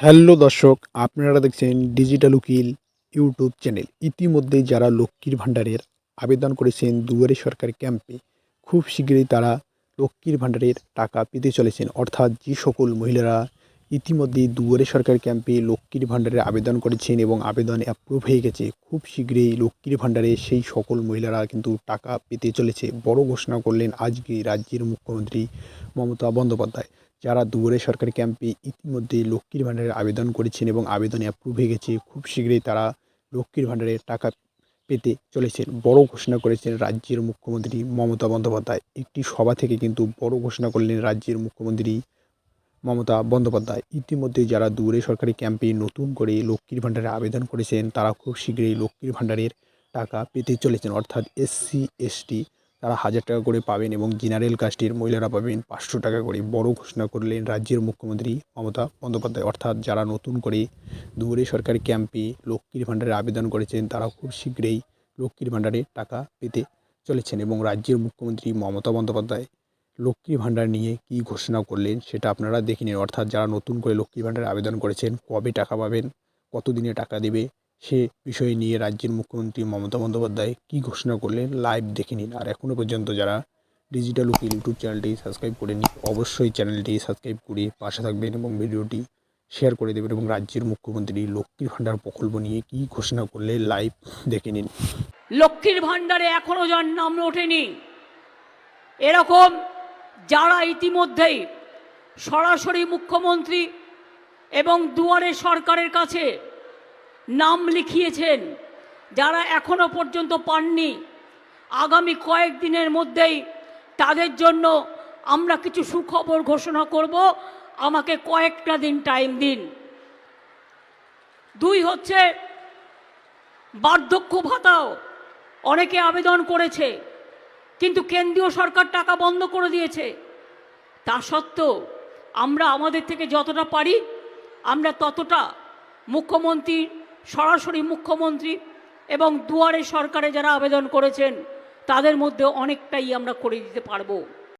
Hello দর্শক, আপনারা দেখছেন ডিজিটাল উকিল ইউটিউব চ্যানেল ইতিমধ্যে যারা লক্ষ্মীর ভাণ্ডারের আবেদন করেছেন দুয়ারে সরকার ক্যাম্পে খুব শীঘ্রই তারা লক্ষ্মীর ভাণ্ডারের টাকা পেতে চলেছেন। অর্থাৎ যে সকল মহিলারা ইতিমধ্যে দুয়ারে সরকার ক্যাম্পে লক্ষ্মীর ভাণ্ডারের আবেদন করেছেন এবং আবেদন অ্যাপ্রুভ হয়ে গেছে। খুব শীঘ্রই লক্ষ্মীর ভাণ্ডারে সেই সকল মহিলারা কিন্তু টাকা পেতে চলেছে। বড় ঘোষণা করলেন আজকে রাজ্যের মুখ্যমন্ত্রী মমতা বন্দ্যোপাধ্যায়, যারা দুয়ারে সরকারি ক্যাম্পে ইতিমধ্যে লক্ষ্মীর ভাণ্ডারের আবেদন করেছেন এবং আবেদন অ্যাপ্রুভ হয়ে গেছে, খুব শীঘ্রই তারা লক্ষ্মীর ভাণ্ডারের টাকা পেতে চলেছেন। বড় ঘোষণা করেছেন রাজ্যের মুখ্যমন্ত্রী মমতা বন্দ্যোপাধ্যায়। একটি সভা থেকে কিন্তু বড় ঘোষণা করলেন রাজ্যের মুখ্যমন্ত্রী মমতা বন্দ্যোপাধ্যায়। ইতিমধ্যে যারা দুয়ারে সরকারি ক্যাম্পে নতুন করে লক্ষ্মীর ভাণ্ডারে আবেদন করেছেন, তারা খুব শীঘ্রই লক্ষ্মীর ভাণ্ডারের টাকা পেতে চলেছেন। অর্থাৎ এসসি এসটি তারা হাজার টাকা করে পাবেন এবং জেনারেল কাস্টের মহিলারা পাবেন পাঁচশো টাকা করে। বড় ঘোষণা করলেন রাজ্যের মুখ্যমন্ত্রী মমতা বন্দ্যোপাধ্যায়। অর্থাৎ যারা নতুন করে দুয়ারে সরকারি ক্যাম্পে লক্ষ্মীর ভাণ্ডারে আবেদন করেছেন, তারা খুব শীঘ্রই লক্ষ্মীর ভাণ্ডারে টাকা পেতে চলেছেন এবং রাজ্যের মুখ্যমন্ত্রী মমতা বন্দ্যোপাধ্যায় লক্ষ্মী ভাণ্ডার নিয়ে কী ঘোষণা করলেন সেটা আপনারা দেখে নিন। অর্থাৎ যারা নতুন করে লক্ষ্মী ভাণ্ডারে আবেদন করেছেন, কবে টাকা পাবেন কত দিনে টাকা দেবে, সে বিষয় নিয়ে রাজ্যের মুখ্যমন্ত্রী মমতা বন্দ্যোপাধ্যায় কী ঘোষণা করলেন লাইভ দেখে নিন। আর এখনও পর্যন্ত যারা ডিজিটাল উকিল ইউটিউব চ্যানেলটি সাবস্ক্রাইব করে নিন অবশ্যই চ্যানেলটি সাবস্ক্রাইব করে পাশে থাকবেন এবং ভিডিওটি শেয়ার করে দেবেন এবং রাজ্যের মুখ্যমন্ত্রী লক্ষ্মীর ভাণ্ডার প্রকল্প নিয়ে কী ঘোষণা করলে লাইভ দেখে নিন। লক্ষ্মীর ভাণ্ডারে এখনও যার নাম ওঠেনি। এরকম যারা ইতিমধ্যেই সরাসরি মুখ্যমন্ত্রী এবং দুয়ারে সরকারের কাছে নাম লিখিয়েছেন, যারা এখনও পর্যন্ত পাননি, আগামী কয়েকদিনের মধ্যেই তাদের জন্য আমরা কিছু সুখবর ঘোষণা করব। আমাকে কয়েকটা দিন টাইম দিন। দুই হচ্ছে, বার্ধক্য ভাতাও অনেকে আবেদন করেছে। কিন্তু কেন্দ্রীয় সরকার টাকা বন্ধ করে দিয়েছে। তা সত্ত্বেও আমরা আমাদের থেকে যতটা পারি, আমরা ততটা মুখ্যমন্ত্রী, সরাসরি মুখ্যমন্ত্রী এবং দুয়ারে সরকারে যারা আবেদন করেছেন, তাদের মধ্যে অনেকটাই আমরা করে দিতে পারব।